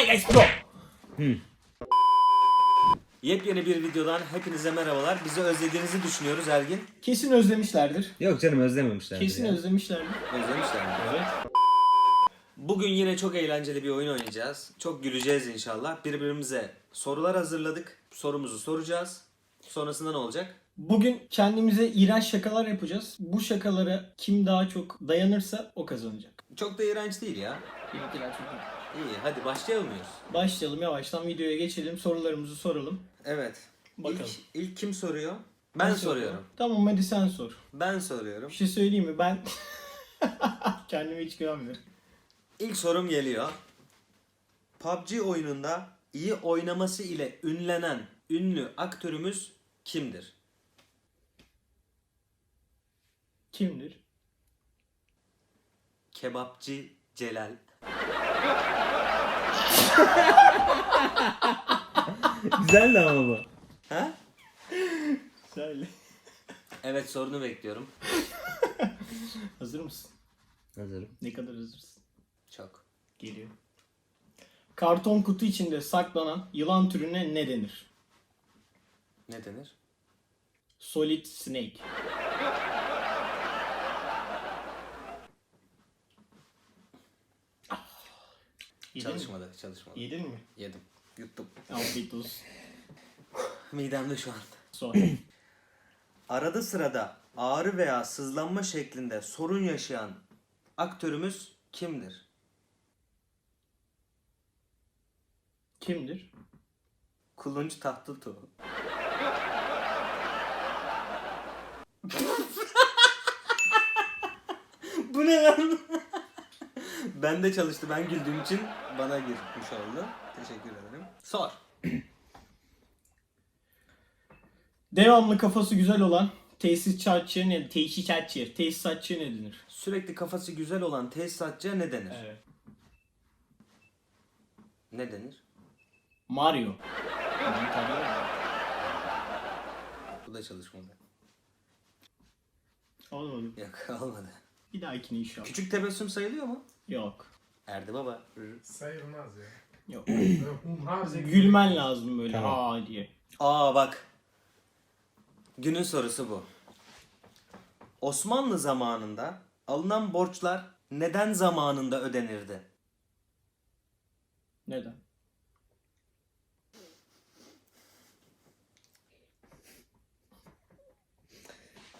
Hi guys bro. Yepyeni bir videodan hepinize merhabalar. Bizi özlediğinizi düşünüyoruz Ergin. Kesin özlemişlerdir. Yok canım özlememişler. Kesin ya. özlemişlerdir. Özlemişler mi? Evet. Bugün yine çok eğlenceli bir oyun oynayacağız. Çok güleceğiz inşallah. Birbirimize sorular hazırladık. Sorumuzu soracağız. Sonrasında ne olacak? Bugün kendimize iğrenç şakalar yapacağız. Bu şakalara kim daha çok dayanırsa o kazanacak. Çok da iğrenç değil ya. Benimkiler çok iyi. İyi hadi başlayalım mıyız? Başlayalım yavaştan videoya geçelim. Sorularımızı soralım. Evet. Bakalım. İlk, ilk kim soruyor? Ben soruyorum. Tamam hadi sen sor. Ben soruyorum. Bir şey söyleyeyim mi? Ben kendime hiç güvenmiyorum. İlk sorum geliyor. PUBG oyununda iyi oynaması ile ünlenen ünlü aktörümüz kimdir? Kimdir? Kebapçı Celal. Güzeldi ama bu. Ha? Söyle. Evet sorunu bekliyorum. Hazır mısın? Hazırım. Ne kadar hazırsın? Çok. Geliyor. Karton kutu içinde saklanan yılan türüne ne denir? Ne denir? Solid snake. Yedin mi? Çalışmadı, çalışmadı. Yedin mi? Yedim. Yuttum. Afiyet olsun. Midemde şu an. Sor. Arada sırada ağrı veya sızlanma şeklinde sorun yaşayan aktörümüz kimdir? Kimdir? Kulunç Tatlıtuğ. Bu ne lan? ben de çalıştı. Ben güldüğüm için bana girmiş oldu. Teşekkür ederim. Sor. Devamlı kafası güzel olan tesisatçı ne? Tesisatçı. Tesisatçı ne denir? Sürekli kafası güzel olan tesisatçıya ne denir? Evet. Ne denir? Mario. Bu da çalışmadı. Olmadı. Yok olmadı. Bir dahakine inşallah. Küçük tebessüm sayılıyor mu? Yok. Erdi baba. Sayılmaz ya. Yok. Gülmen lazım böyle Tamam. aa diye. Aa bak. Günün sorusu bu. Osmanlı zamanında alınan borçlar neden zamanında ödenirdi? Neden?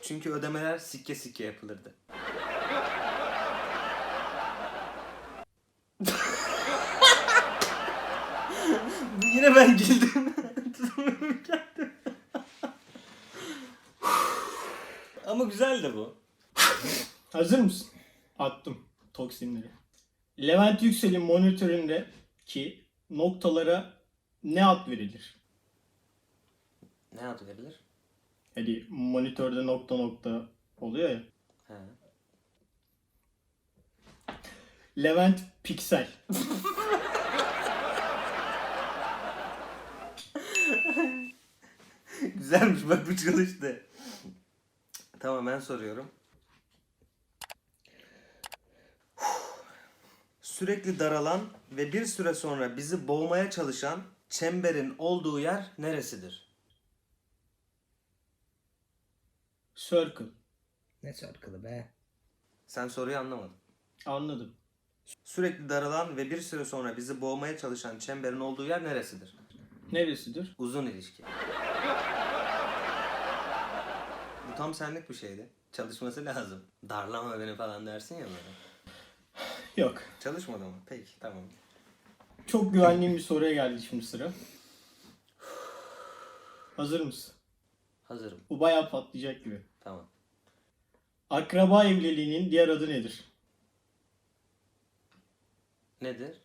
Çünkü ödemeler sikke sikke yapılırdı. Yine ben kendimi. Ama güzel de bu. Hazır mısın? Attım toksinleri. Levent Yüksel'in monitöründe ki noktalara ne ad verilir? Ne adı verilir? Hani monitörde nokta nokta oluyor ya. He. Levent Piksel. Güzelmiş bak bu çalıştı. Tamam ben soruyorum. Sürekli daralan ve bir süre sonra bizi boğmaya çalışan çemberin olduğu yer neresidir? Circle. Ne şarkılı be. Sen soruyu anlamadın. Anladım. Sürekli daralan ve bir süre sonra bizi boğmaya çalışan çemberin olduğu yer neresidir? Neresidir? Uzun ilişki. Bu tam senlik bir şeydi. Çalışması lazım. Darlama beni falan dersin ya böyle. Yok. Çalışmadı mı? Peki tamam. Çok güvenliğim bir soruya geldi şimdi sıra. Hazır mısın? Hazırım. Bu bayağı patlayacak gibi. Tamam. Akraba evliliğinin diğer adı nedir? Nedir?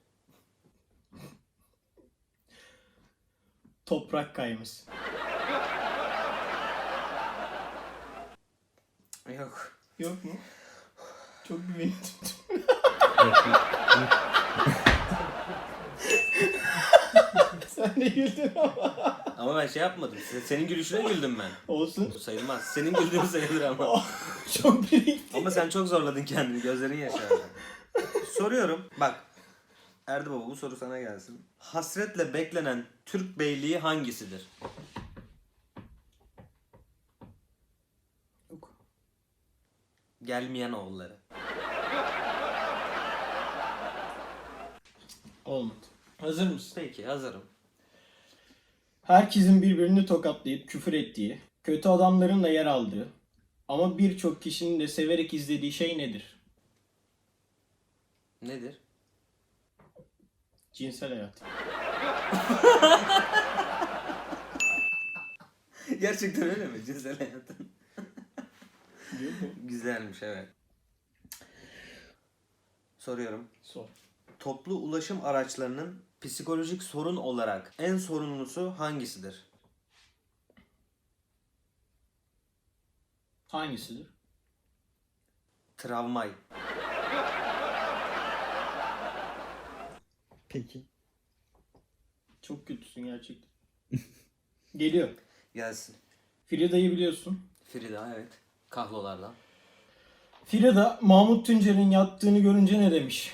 Toprak kayması. Yok. Yok mu? Çok güveniyordum. Sen de güldün ama. Ama ben şey yapmadım. Se- Senin gülüşüne güldüm ben. Olsun. Bu sayılmaz. Senin güldüğün sayılır ama. Çok birikti. Ama sen çok zorladın kendini. Gözlerin yaşardı. Soruyorum. Bak. Erdi Baba bu soru sana gelsin. Hasretle beklenen Türk beyliği hangisidir? Yok. Gelmeyen oğulları. Olmadı. Hazır mısın? Peki hazırım. Herkesin birbirini tokatlayıp küfür ettiği, kötü adamların da yer aldığı ama birçok kişinin de severek izlediği şey nedir? Nedir? Cinsel hayat. Gerçekten öyle mi? Cinsel hayatın. Güzelmiş evet. Soruyorum. Sor. Toplu ulaşım araçlarının psikolojik sorun olarak en sorumlusu hangisidir? Hangisidir? Travmay. Peki. Çok kötüsün gerçekten. Geliyor. Gelsin. Frida'yı biliyorsun. Frida evet. Kahlolardan. Frida Mahmut Tuncer'in yattığını görünce ne demiş?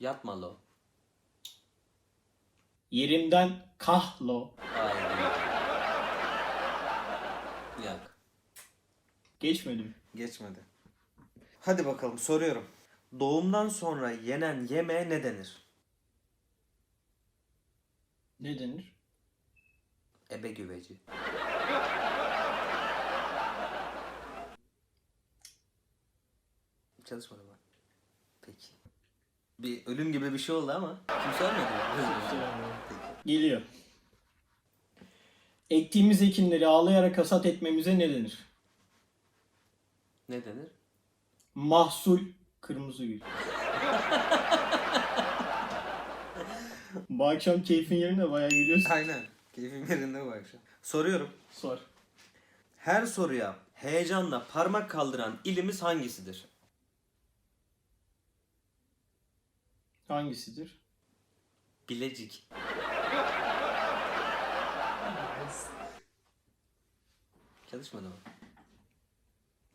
Yatma lo. Yerimden kahlo. Haydi. Yak. Geçmedim. Geçmedi. Hadi bakalım soruyorum. Doğumdan sonra yenen yemeğe ne denir? Ne denir? Ebe güveci. Çalışmadı mı? Peki. Bir ölüm gibi bir şey oldu ama kimse ölmedi mi? Geliyor. Ektiğimiz ekinleri ağlayarak hasat etmemize ne denir? Ne denir? Mahsul kırmızı gül. Bu akşam keyfin yerinde bayağı gülüyorsun. Aynen. Keyfim yerinde bu akşam. Soruyorum. Sor. Her soruya heyecanla parmak kaldıran ilimiz hangisidir? Hangisidir? Bilecik. Çalışmadı mı?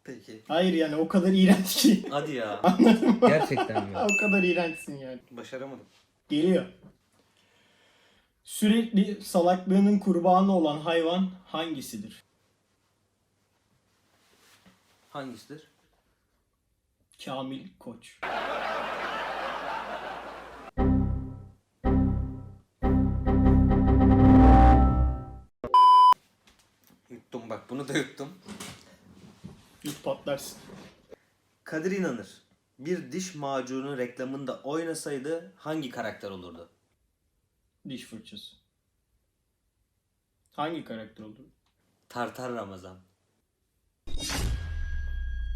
Peki. Hayır yani o kadar iğrenç ki. Hadi ya. Anladın mı? Gerçekten mi? o kadar iğrençsin yani. Başaramadım. Geliyor. Sürekli salaklığının kurbanı olan hayvan hangisidir? Hangisidir? Kamil Koç. Yuttum bak bunu da yuttum. Git patlarsın. Kadir İnanır bir diş macunu reklamında oynasaydı hangi karakter olurdu? Diş fırçası. Hangi karakter olur? Tartar Ramazan.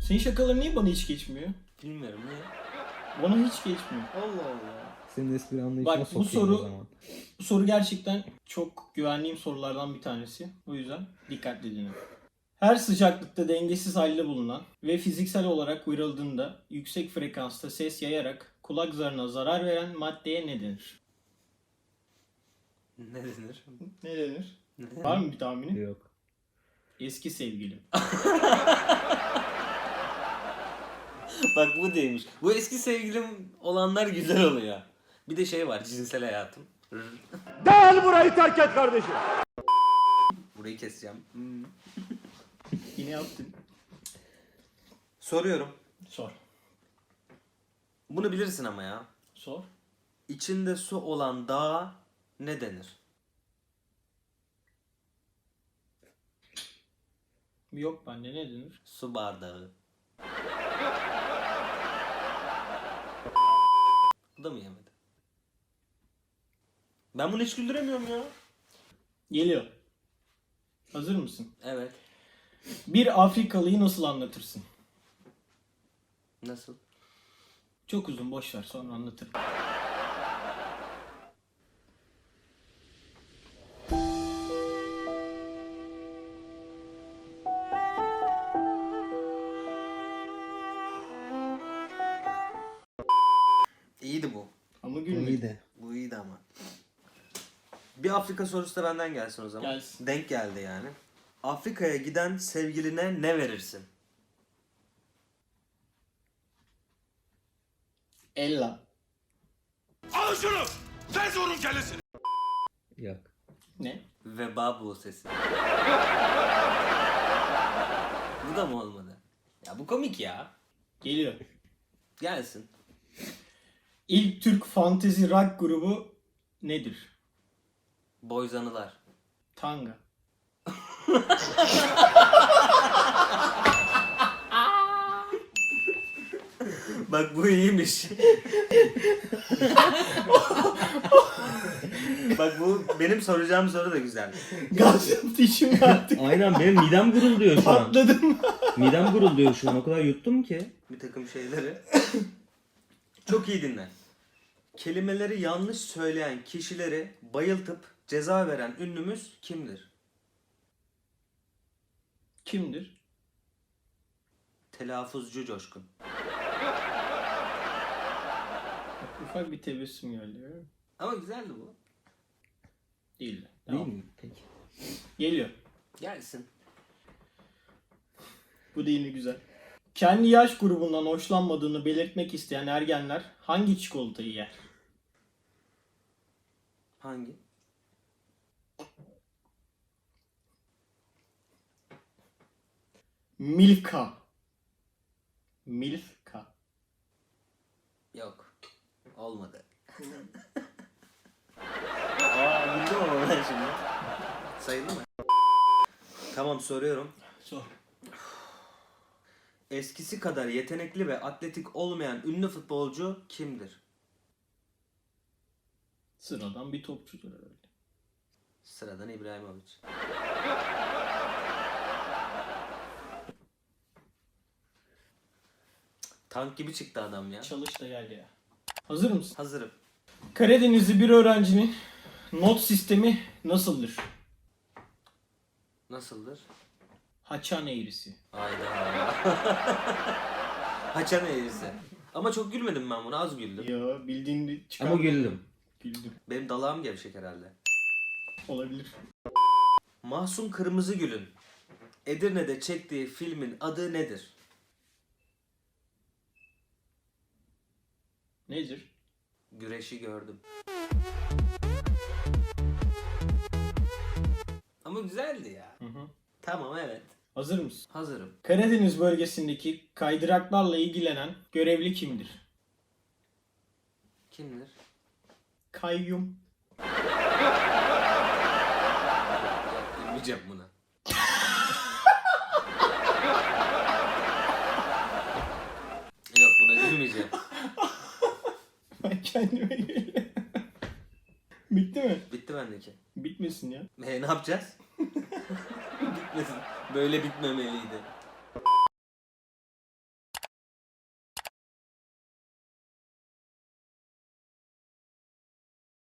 Senin şakaların niye bana hiç geçmiyor? Bilmiyorum niye? Bana hiç geçmiyor. Allah Allah. Senin espri anlayışına Bak, bu soru- o zaman. Bu soru gerçekten çok güvendiğim sorulardan bir tanesi. O yüzden dikkatli dinle. Her sıcaklıkta dengesiz halde bulunan ve fiziksel olarak uyarıldığında yüksek frekansta ses yayarak kulak zarına zarar veren maddeye ne denir? Ne denir? Ne denir? Var mı bir tahmini? Yok. Eski sevgilim. Bak bu değilmiş. Bu eski sevgilim olanlar güzel oluyor. Bir de şey var cinsel hayatım. Gel burayı terk et kardeşim. Burayı keseceğim. Yine yaptın. Soruyorum. Sor. Bunu bilirsin ama ya. Sor. İçinde su olan dağa ne denir? Yok bende ne denir? Su bardağı. Bu da mı yemedi? Ben bunu hiç güldüremiyorum ya. Geliyor. Hazır mısın? Evet. Bir Afrikalıyı nasıl anlatırsın? Nasıl? Çok uzun boş ver sonra anlatırım. Afrika sorusu da benden gelsin o zaman. Gelsin. Denk geldi yani. Afrika'ya giden sevgiline ne verirsin? Ella. Alın şunu. Sen sorun kellesini. Yok. Ne? Veba bu sesi. bu da mı olmadı? Ya bu komik ya. Geliyor. Gelsin. İlk Türk fantezi rock grubu nedir? Boyzanılar. Tanga. Bak bu iyiymiş. Bak bu benim soracağım soru da güzel. Gaz yaptı içimde artık. Aynen benim midem gurulduyor şu an. Patladım. Midem gurulduyor şu an. O kadar yuttum ki. Bir takım şeyleri. Çok iyi dinle. Kelimeleri yanlış söyleyen kişileri bayıltıp ceza veren ünlümüz kimdir? Kimdir? Telaffuzcu Coşkun. Ufak bir tebessüm geldi. Ama güzeldi bu. Değil. Değil Tamam. mi? Peki. Geliyor. Gelsin. Bu da yine güzel. Kendi yaş grubundan hoşlanmadığını belirtmek isteyen ergenler hangi çikolatayı yer? Hangi? Milka. Milka. Yok. Olmadı. Aa bildim ama ben şimdi. Sayıldı mı? Tamam soruyorum. Sor. Eskisi kadar yetenekli ve atletik olmayan ünlü futbolcu kimdir? Sıradan bir topçudur herhalde. Sıradan İbrahimovic. Tank gibi çıktı adam ya. Çalış da gel ya. Hazır mısın? Hazırım. Karadenizli bir öğrencinin not sistemi nasıldır? Nasıldır? Haçan eğrisi. Hayda. Haçan eğrisi. Ama çok gülmedim ben buna az güldüm. Ya bildiğin çıkar. Ama güldüm. Güldüm. Benim dalağım gevşek herhalde. Olabilir. Mahsun Kırmızıgül'ün Edirne'de çektiği filmin adı nedir? Nedir? Güreşi gördüm. Ama güzeldi ya. Hı hı. Tamam evet. Hazır mısın? Hazırım. Karadeniz bölgesindeki kaydıraklarla ilgilenen görevli kimdir? Kimdir? Kayyum. Bilmeyeceğim bunu. Yok buna gülmeyeceğim. Ben kendime geliyorum. Bitti mi? Bitti bendeki. Bitmesin ya. E, ne yapacağız? Bitmesin. Böyle bitmemeliydi.